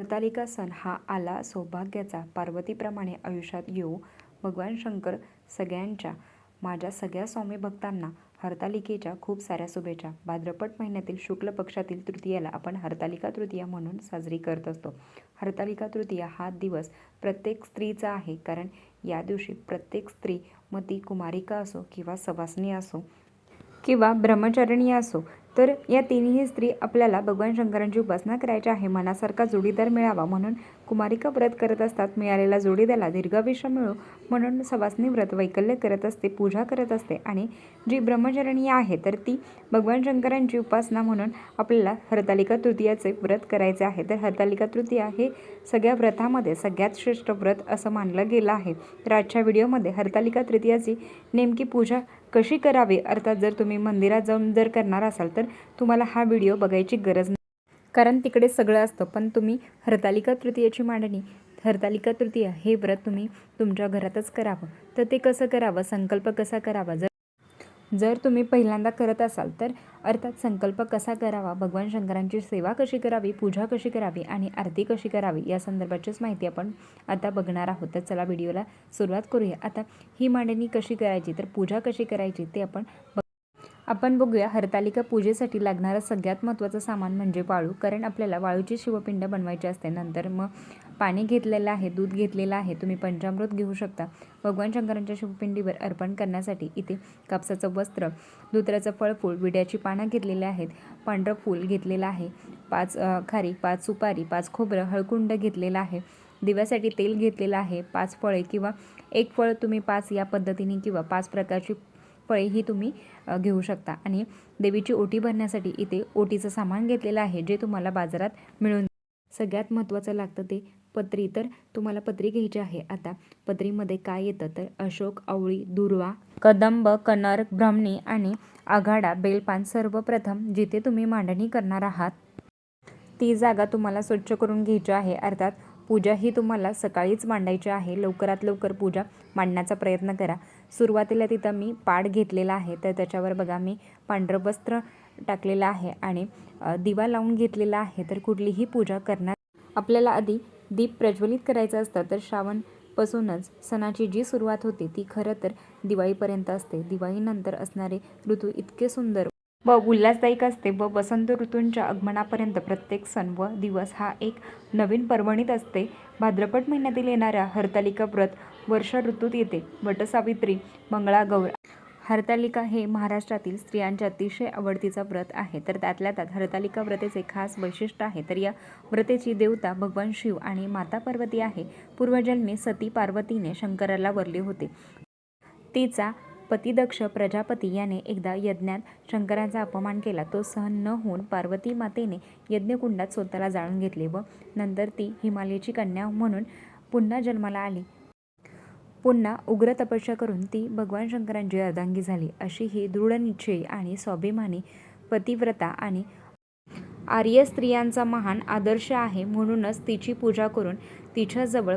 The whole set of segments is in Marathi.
हरतालिका सण हा आला सौभाग्याचा. पार्वतीप्रमाणे आयुष्यात येऊ भगवान शंकर सगळ्यांच्या माझ्या सगळ्या स्वामी भक्तांना हरतालिकेच्या खूप साऱ्या शुभेच्छा. भाद्रपद महिन्यातील शुक्ल पक्षातील तृतीयाला आपण हरतालिका तृतीया म्हणून साजरी करत असतो. हरतालिका तृतीया हा दिवस प्रत्येक स्त्रीचा आहे कारण या दिवशी प्रत्येक स्त्री मग ती कुमारिका असो किंवा सवासनी असो किंवा ब्रह्मचारिणी असो तर या तिन्ही स्त्री आपल्याला भगवान शंकरांची उपासना करायची आहे. मनासारखा जोडीदार मिळावा म्हणून कुमारिका व्रत करत असतात. मिळालेल्या जोडीदाराला दीर्घायुष्य मिळो म्हणून सवासनी व्रत वैकल्य करत असते पूजा करत असते. आणि जी ब्रह्मचरणी आहे तर ती भगवान शंकरांची उपासना म्हणून आपल्याला हरतालिका तृतीयाचे व्रत करायचे आहे. तर हरतालिका तृतीया हे सगळ्या व्रतामध्ये सगळ्यात श्रेष्ठ व्रत असं मानलं गेलं आहे. तर आजच्या व्हिडिओमध्ये हरतालिका तृतीयाची नेमकी पूजा कशी करावी? अर्थात जर तुम्ही मंदिरात जाऊन जर करणार असाल तर तुम्हाला हा व्हिडिओ बघायची गरज नाही. कारण तिकडे सगळं असतं. पण तुम्ही हरतालिका तृतीयाची मांडणी हरतालिका तृतीया हे व्रत तुम्ही तुमच्या घरातच करावं. तर ते कसं करावं? संकल्प कसा करावा? जर जर तुम्ही पहिल्यांदा करत असाल तर अर्थात संकल्प कसा करावा? भगवान शंकरांची सेवा कशी करावी? पूजा कशी करावी? आणि आरती कशी करावी? या संदर्भाचीच माहिती आपण आता बघणार आहोत. तर चला व्हिडिओला सुरुवात करूया. आता ही मांडणी कशी करायची? तर पूजा कशी करायची? ते आपण आपण बघूया हरतालिका पूजेसाठी लागणारं सगळ्यात महत्त्वाचं सामान म्हणजे वाळू. कारण आपल्याला वाळूची शिवपिंड बनवायची असते नंतर मग पाणी घेतलेलं आहे दूध घेतलेलं आहे तुम्ही पंचामृत घेऊ शकता. भगवान शंकरांच्या शिवपिंडीवर अर्पण करण्यासाठी इथे कापसाचं वस्त्र धुत्र्याचं फळफूल विड्याची पानं घेतलेली आहेत पांढरं फूल घेतलेलं आहे पाच खारी पाच सुपारी पाच खोबरं हळकुंड घेतलेलं आहे दिव्यासाठी तेल घेतलेलं आहे पाच फळे किंवा एक फळ तुम्ही पाच या पद्धतीने किंवा पाच प्रकारची फळेही तुम्ही घेऊ शकता. आणि देवीची ओटी भरण्यासाठी इथे ओटीचं सामान घेतलेलं आहे जे तुम्हाला बाजारात मिळून सगळ्यात महत्त्वाचं लागतं ते पत्री. तर तुम्हाला पत्री घ्यायची आहे. आता पत्रीमध्ये काय येतं? तर अशोक आवळी दुर्वा कदंब कनर भ्रमणी आणि आघाडा बेलपान सर्वप्रथम जिथे तुम्ही मांडणी करणार आहात ती जागा तुम्हाला स्वच्छ करून घ्यायची आहे. अर्थात पूजा ही तुम्हाला सकाळीच मांडायची आहे. लवकरात लवकर पूजा मांडण्याचा प्रयत्न करा. सुरुवातीला तिथं मी पाड घेतलेला आहे. तर त्याच्यावर बघा मी पांढरं वस्त्र टाकलेलं आहे आणि दिवा लावून घेतलेला आहे. तर कुठलीही पूजा करणार आपल्याला आधी दीप प्रज्वलित करायचं असतं. तर श्रावणपासूनच सणाची जी सुरुवात होते ती खरं तर दिवाळीपर्यंत असते. दिवाळीनंतर असणारे ऋतू इतके सुंदर व उल्हासदायक असते व वसंत ऋतूंच्या आगमनापर्यंत प्रत्येक सण व दिवस हा एक नवीन पर्वणीत असते. भाद्रपद महिन्यातील येणाऱ्या हरतालिका व्रत वर्षा ऋतूत येते. वटसावित्री मंगळागौर हरतालिका हे महाराष्ट्रातील स्त्रियांचे अतिशय आवडतीचा व्रत आहे. तर त्यातल्या त्यात हरतालिका व्रतेचे खास वैशिष्ट्य आहे. तर या व्रतेची देवता भगवान शिव आणि माता पार्वती आहे. पूर्वजन्मी सती पार्वतीने शंकराला वरले होते. तिचा पतिदक्ष प्रजापती याने एकदा यज्ञात शंकराचा अपमान केला. तो सहन न होऊन पार्वती मातेने यज्ञकुंडात स्वतःला जाळून घेतले व नंतर ती हिमालयाची कन्या म्हणून पुन्हा जन्माला आली. पुन्हा उग्र तपस्या करून ती भगवान शंकरांची अर्धांगी झाली. अशी ही दृढनिश्चयी आणि स्वाभिमानी पतिव्रता आणि आर्य स्त्रियांचा महान आदर्श आहे म्हणूनच तिची पूजा करून तिच्याजवळ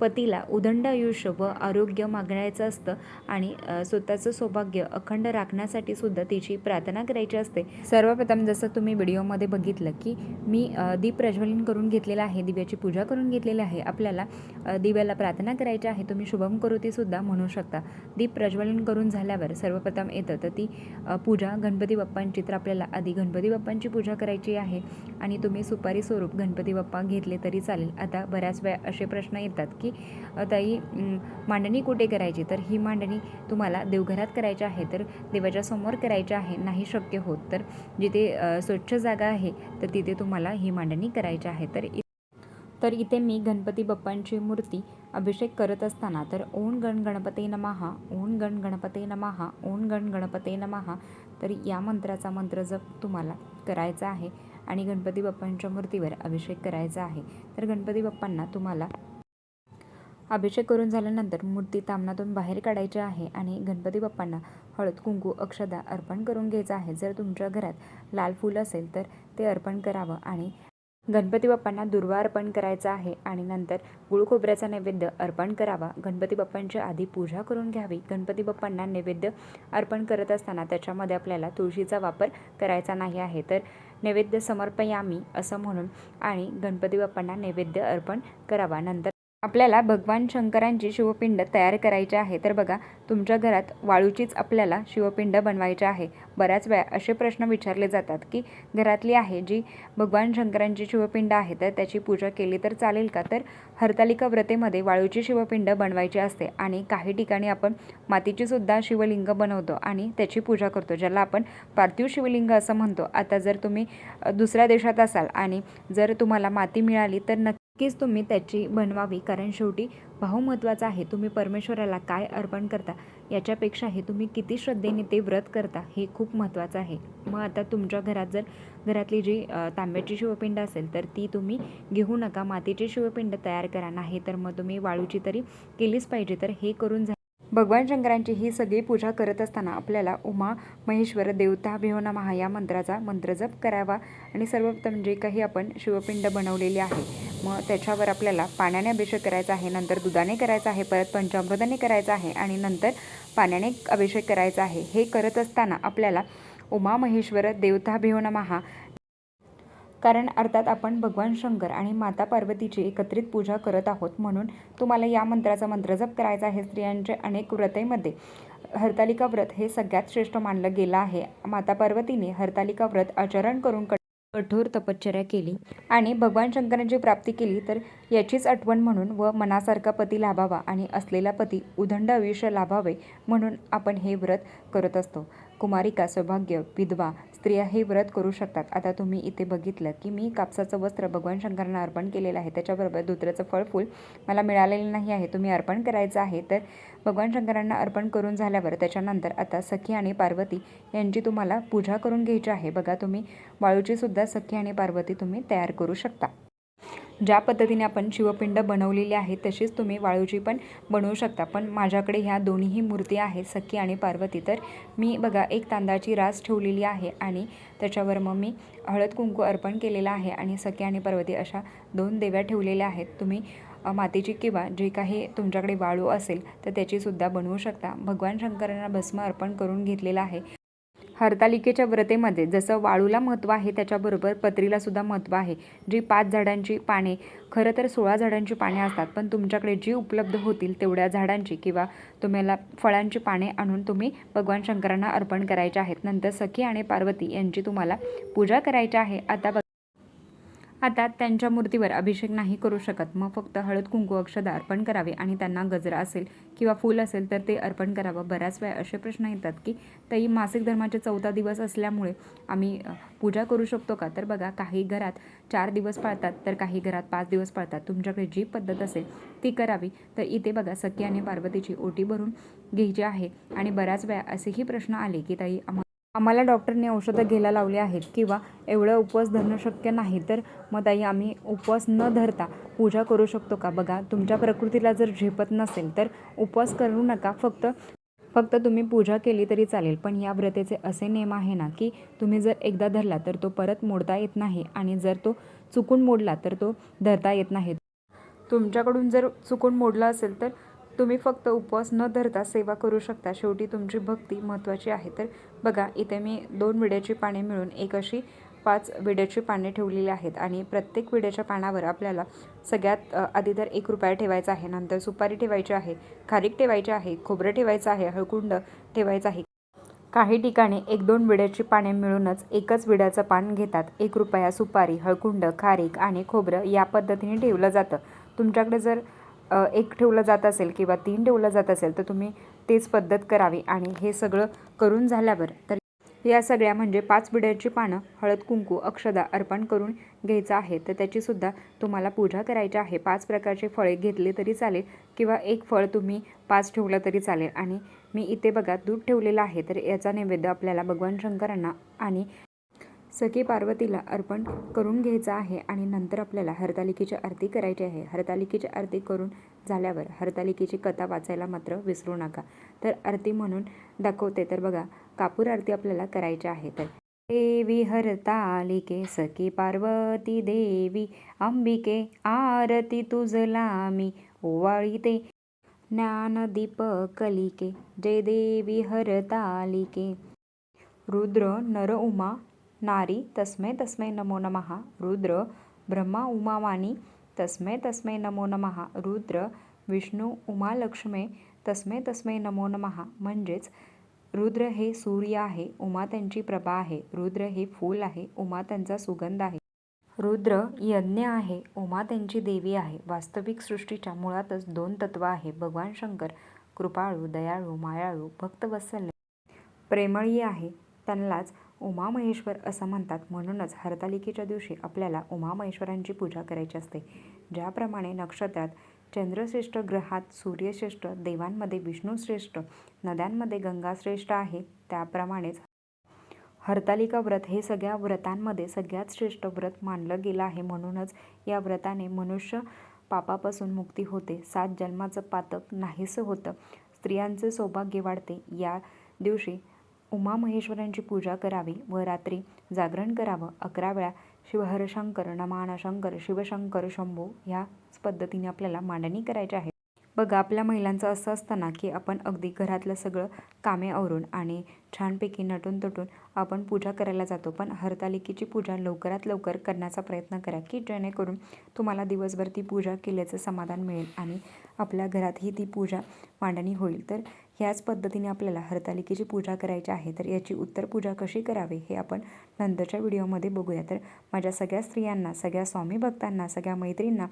पतीला उदंड आयुष्य व आरोग्य मागण्याचं असतं आणि स्वतःचं सौभाग्य अखंड राखण्यासाठी सुद्धा तिची प्रार्थना करायची असते. सर्वप्रथम जसं तुम्ही व्हिडिओमध्ये बघितलं की मी दीप प्रज्वलन करून घेतलेलं आहे दिव्याची पूजा करून घेतलेली आहे आपल्याला दिव्याला प्रार्थना करायची आहे तुम्ही शुभम करोतीसुद्धा म्हणू शकता. दीप प्रज्वलन करून झाल्यावर सर्वप्रथम येतं तर ती पूजा गणपती बाप्पांची तर आपल्याला आधी गणपती बाप्पांची पूजा करायची आहे आणि तुम्ही सुपारी स्वरूप गणपती बाप्पा घेतले तरी चालेल. आता बऱ्याच वेळा असे प्रश्न येतात की की ताई मांडणी कुठे करायची? तर ही मांडणी तुम्हाला देवघरात करायची आहे तर देवाच्या समोर करायची आहे नाही शक्य होत. तर जिथे स्वच्छ जागा आहे तर तिथे तुम्हाला ही मांडणी करायची आहे. तर तर इथे मी गणपती बाप्पांची मूर्ती अभिषेक करत असताना तर ओण गण गणपते नमहा ओण गण गणपते नमहा ओण गण गणपते नमहा तर या मंत्राचा मंत्र जप तुम्हाला करायचा आहे आणि गणपती बाप्पांच्या मूर्तीवर अभिषेक करायचा आहे. तर गणपती बाप्पांना तुम्हाला अभिषेक करून झाल्यानंतर मूर्ती तामणातून बाहेर काढायची आहे आणि गणपती बाप्पांना हळद कुंकू अक्षदा अर्पण करून घ्यायचं आहे. जर तुमच्या घरात लाल फूल असेल तर ते अर्पण करावं आणि गणपती बाप्पांना दुर्वा अर्पण करायचा आहे आणि नंतर गुळखोबऱ्याचा नैवेद्य अर्पण करावा. गणपती बाप्पांची आधी पूजा करून घ्यावी. गणपती बाप्पांना नैवेद्य अर्पण करत असताना त्याच्यामध्ये आपल्याला तुळशीचा वापर करायचा नाही आहे. तर नैवेद्य समर्पयामी असं म्हणून आणि गणपती बाप्पांना नैवेद्य अर्पण करावा. नंतर आपल्याला भगवान शंकरांची शिवपिंड तयार करायची आहे. तर बघा तुमच्या घरात वाळूचीच आपल्याला शिवपिंड बनवायची आहे. बऱ्याच वेळा असे प्रश्न विचारले जातात की घरातली आहे जी भगवान शंकरांची शिवपिंड आहे तर त्याची पूजा केली तर चालेल का? तर हरतालिका व्रतेमध्ये वाळूची शिवपिंड बनवायची असते आणि काही ठिकाणी आपण मातीचीसुद्धा शिवलिंग बनवतो आणि त्याची पूजा करतो ज्याला आपण पार्थिव शिवलिंग असं म्हणतो. आता जर तुम्ही दुसऱ्या देशात असाल आणि जर तुम्हाला माती मिळाली तर नक्की नक्कीच तुम्ही त्याची बनवावी कारण शेवटी भाऊ महत्त्वाचा आहे. तुम्ही परमेश्वराला काय अर्पण करता याच्यापेक्षाही तुम्ही किती श्रद्धेने ते व्रत करता हे खूप महत्त्वाचं आहे. मग आता तुमच्या घरात जर घरातली जी तांब्याची शिवपिंड असेल तर ती तुम्ही घेऊ नका. मातीची शिवपिंड तयार करा. नाही तर मग तुम्ही वाळूची तरी केलीच पाहिजे. तर हे करून भगवान शंकरांची ही सगळी पूजा करत असताना आपल्याला उमा महेश्वर देवता भिहो महा या मंत्राचा मंत्रजप करावा. आणि सर्वप्रथम जे काही आपण शिवपिंड बनवलेली आहे मग त्याच्यावर आपल्याला पाण्याने अभिषेक करायचा आहे नंतर दुधाने करायचा आहे परत पंचामृताने करायचा आहे आणि नंतर पाण्याने अभिषेक करायचा आहे. हे करत असताना आपल्याला उमा महेश्वर देवता भिहो महा कारण अर्थात आपण भगवान शंकर आणि माता पार्वतीची एकत्रित पूजा करत आहोत म्हणून तुम्हाला या मंत्राचा मंत्रजप करायचा आहे. स्त्रियांचे अनेक व्रतेमध्ये हरतालिका व्रत हे सगळ्यात श्रेष्ठ मानलं गेलं आहे. माता पार्वतीने हरतालिका व्रत आचरण करून कठोर तपश्चर्या केली आणि भगवान शंकरांची प्राप्ती केली तर याचीच आठवण म्हणून व मनासारखा पती लाभावा आणि असलेला पती उदंड आयुष्य लाभावे म्हणून आपण हे व्रत करत असतो. कुमारिका सौभाग्य विधवा स्त्रिया हे व्रत करू शकतात. आता तुम्ही इथे बघितलं की मी कापसाचं वस्त्र भगवान शंकरांना अर्पण केलेलं आहे. त्याच्याबरोबर धोत्र्याचं फळफूल मला मिळालेलं नाही आहे. तुम्ही अर्पण करायचं आहे तर भगवान शंकरांना अर्पण करून झाल्यावर त्याच्यानंतर आता सखी आणि पार्वती यांची तुम्हाला पूजा करून घ्यायची आहे. बघा तुम्ही वाळूची सुद्धा सखी आणि पार्वती तुम्ही तयार करू शकता. ज्या पद्धतीने आपण शिवपिंड बनवलेली आहे तशीच तुम्ही वाळूची पण बनवू शकता. पण माझ्याकडे ह्या दोन्हीही मूर्ती आहेत सखी आणि पार्वती. तर मी बघा एक तांदळाची रास ठेवलेली आहे आणि त्याच्यावर मग मी हळद कुंकू अर्पण केलेलं आहे आणि सखी आणि पार्वती अशा दोन देव्या ठेवलेल्या आहेत. तुम्ही मातीची किंवा जे काही तुमच्याकडे वाळू असेल तर त्याचीसुद्धा बनवू शकता. भगवान शंकरांना भस्म अर्पण करून घेतलेलं आहे. हरतालिकेच्या व्रतेमध्ये जसं वाळूला महत्त्व आहे त्याच्याबरोबर पत्रीला सुद्धा महत्त्व आहे. जी पाच झाडांची पाने खरं तर सोळा झाडांची पाने असतात पण तुमच्याकडे जी उपलब्ध होतील तेवढ्या झाडांची किंवा तुम्हाला फळांची पाने आणून तुम्ही भगवान शंकरांना अर्पण करायचे आहेत. नंतर सखी आणि पार्वती यांची तुम्हाला पूजा करायची आहे. आता आता त्यांच्या मूर्तीवर अभिषेक नाही करू शकत. मग फक्त हळद कुंकू अक्षदा अर्पण करावे आणि त्यांना गजरा असेल किंवा फूल असेल तर ते अर्पण करावं. बऱ्याच वेळा असे प्रश्न येतात की ताई मासिक धर्माचे चौथा दिवस असल्यामुळे आम्ही पूजा करू शकतो का? तर बघा काही घरात चार दिवस पाळतात तर काही घरात पाच दिवस पाळतात. तुमच्याकडे जी पद्धत असेल ती करावी. तर इथे बघा सखी आणि पार्वतीची ओटी भरून घ्यायची आहे आणि बऱ्याच वेळा असेही प्रश्न आले की ताई आम्हाला आम्हाला डॉक्टरने औषधं घ्यायला लावली आहेत किंवा एवढं उपवास धरणं शक्य नाही तर मग ताई आम्ही उपवास न धरता पूजा करू शकतो का? बघा तुमच्या प्रकृतीला जर झेपत नसेल तर उपवास करू नका. फक्त फक्त तुम्ही पूजा केली तरी चालेल. पण या व्रतेचे असे नियम आहे ना की तुम्ही जर एकदा धरला तर तो परत मोडता येत नाही आणि जर तो चुकून मोडला तर तो धरता येत नाही. तुमच्याकडून जर चुकून मोडला असेल तर तुम्ही फक्त उपवास न धरता सेवा करू शकता. शेवटी तुमची भक्ती महत्त्वाची आहे. तर बघा इथे मी दोन विड्याची पाने मिळून एक अशी पाच विड्याची पाने ठेवलेली आहेत. आणि प्रत्येक विड्याच्या पानावर आपल्याला सगळ्यात आधी तर एक रुपया ठेवायचा आहे नंतर सुपारी ठेवायची आहे खारीक ठेवायची आहे खोबरं ठेवायचं आहे हळकुंड ठेवायचं आहे. काही ठिकाणी एक दोन विड्याची पाने मिळूनच एकच विड्याचं पान घेतात. एक रुपया सुपारी हळकुंड खारीक आणि खोबरं या पद्धतीने ठेवलं जातं. तुमच्याकडे जर एक ठेवलं जात असेल किंवा तीन ठेवलं जात असेल तर तुम्ही तेच पद्धत करावी आणि हे सगळं करून झाल्यावर तर या सगळ्या म्हणजे पाच विड्याची पानं हळद कुंकू अक्षदा अर्पण करून घ्यायचं आहे. तर त्याचीसुद्धा तुम्हाला पूजा करायची आहे. पाच प्रकारचे फळे घेतले तरी चालेल किंवा एक फळ तुम्ही पाच ठेवलं तरी चालेल. आणि मी इथे बघा दूध ठेवलेलं आहे. तर याचा नैवेद्य आपल्याला भगवान शंकरांना आणि सखी पार्वतीला अर्पण करून घ्यायचं आहे आणि नंतर आपल्याला हरतालिकेची आरती करायची आहे. हरतालिकेची आरती करून झाल्यावर हरतालिकेची कथा वाचायला मात्र विसरू नका. तर आरती म्हणून दाखवते. तर बघा कापूर आरती आपल्याला करायची आहे. तर देवी हरतालिके सखी पार्वती देवी अंबिके आरती तुझला मी ओवाळीते ज्ञानदीप कलिके जय देवी हरतालिके रुद्र नर उमा नारी तस्मै तस्मै नमो नमः। रुद्र ब्रह्मा उमावाणी तस्मै तस्मै नमो नमः। रुद्र विष्णू उमालक्ष्मे तस्मै तस्मै नमो नमः। म्हणजेच रुद्र हे सूर्य आहे उमा त्यांची प्रभा आहे रुद्र हे फूल आहे उमा त्यांचा सुगंध आहे. रुद्र यज्ञ आहे उमा त्यांची देवी आहे. वास्तविक सृष्टीच्या मुळातच दोन तत्व आहे भगवान शंकर कृपाळू दयाळू मायाळू भक्तवत्सल्य प्रेमळी आहे त्यांनाच उमामहेश्वर असं म्हणतात. म्हणूनच हरतालिकेच्या दिवशी आपल्याला उमामहेश्वरांची पूजा करायची असते. ज्याप्रमाणे नक्षत्रात चंद्रश्रेष्ठ ग्रहात सूर्यश्रेष्ठ देवांमध्ये विष्णूश्रेष्ठ नद्यांमध्ये गंगाश्रेष्ठ आहे त्याप्रमाणेच हरतालिका व्रत हे सगळ्या व्रतांमध्ये सगळ्यात श्रेष्ठ व्रत मानलं गेलं आहे. म्हणूनच या व्रताने मनुष्य पापापासून मुक्ती होते. सात जन्माचं पातक नाहीसं होतं. स्त्रियांचे सौभाग्य वाढते. या दिवशी उमा महेश्वरांची पूजा करावी व रात्री जागरण करावं. अकरा वेळा शिवहरशंकर नमानशंकर शिवशंकर शंभो ह्याच पद्धतीने आपल्याला मांडणी करायची आहे. बघा आपल्या महिलांचं असं असतं ना की आपण अगदी घरातलं सगळं कामे आवरून आणि छानपैकी नटून तटून आपण पूजा करायला जातो. पण हरतालिकेची पूजा लवकरात लवकर करण्याचा प्रयत्न करा की जेणेकरून तुम्हाला दिवसभर ती पूजा केल्याचं समाधान मिळेल आणि आपल्या घरातही ती पूजा मांडणी होईल. तर ह्याच पद्धतीने आपल्याला हरतालिकेची पूजा करायची आहे तर याची उत्तर पूजा कशी करावी हे आपण नंतरच्या व्हिडिओमध्ये बघूया. तर माझ्या सगळ्या स्त्रियांना सगळ्या स्वामी भक्तांना सगळ्या मैत्रींना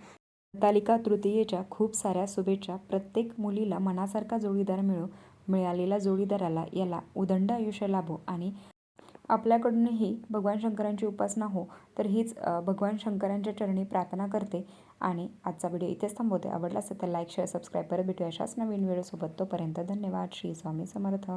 हरतालिका तृतीयेच्या खूप साऱ्या शुभेच्छा प्रत्येक मुलीला मनासारखा जोडीदार मिळो मिळालेल्या जोडीदाराला याला उदंड आयुष्य लाभो आणि आपल्याकडूनही भगवान शंकरांची उपासना हो तर हीच भगवान शंकरांच्या चरणी प्रार्थना करते. आणि आजचा व्हिडिओ इथेच थांबवते. आवडला असेल तर लाईक शेअर सबस्क्राईब परत भेटूया अशाच नवीन व्हिडिओसोबत. तोपर्यंत धन्यवाद. श्री स्वामी समर्थ.